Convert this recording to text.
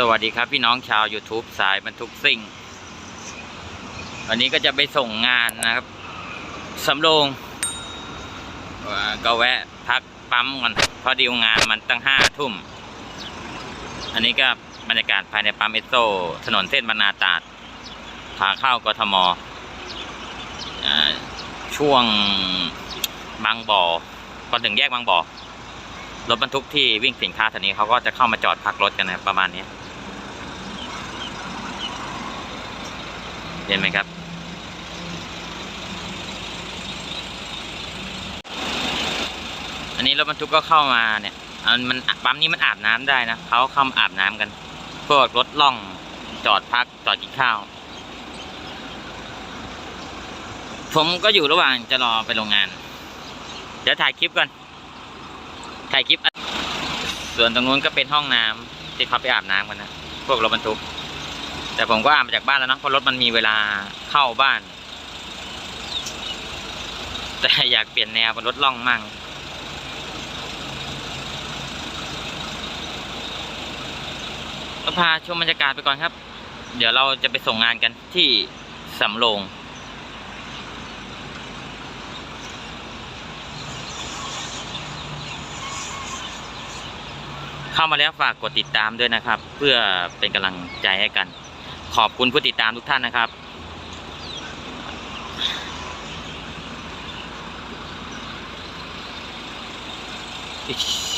สวัสดีครับพี่น้องชาว YouTube สายบรรทุกซิ่ง วันนี้ก็จะไปส่งงานนะครับสำโรงก็แวะพักปั๊มก่อนเพราะดีลงานมันตั้งห้าทุ่ม อันนี้ก็บรรยากาศภายในปั๊มเอสโซถนนเส้นบรรนาตาดขาเข้ากทมช่วงบางบ่อก่อนถึงแยกบางบ่อรถบรรทุกที่วิ่งสินค้าแถวนี้เขาก็จะเข้ามาจอดพักรถกันนะประมาณนี้ เห็นไหมครับ อันนี้รถบรรทุกก็เข้ามาเนี่ยอันมันปั๊มนี้มันอาบน้ำได้นะเขาเข้าอาบน้ำกันพวกรถล่องจอดพักจอดกินข้าว ผมก็อยู่ระหว่างจะรอไปโรงงาน เดี๋ยวถ่ายคลิปก่อนถ่ายคลิป ส่วนตรงนู้นก็เป็นห้องน้ำที่เขาไปอาบน้ำกันนะ พวกรถบรรทุก แต่ผมก็อาบมาจากบ้านแล้วเนาะเพราะรถมันมีเวลาเข้าบ้าน แต่อยากเปลี่ยนแนวเป็นรถล่องมั่งก็พาชมบรรยากาศไปก่อนครับ เดี๋ยวเราจะไปส่งงานกันที่สำโรงเข้ามาแล้วฝากกดติดตามด้วยนะครับ เพื่อเป็นกำลังใจให้กัน ขอบคุณผู้ติดตามทุกท่านนะครับอ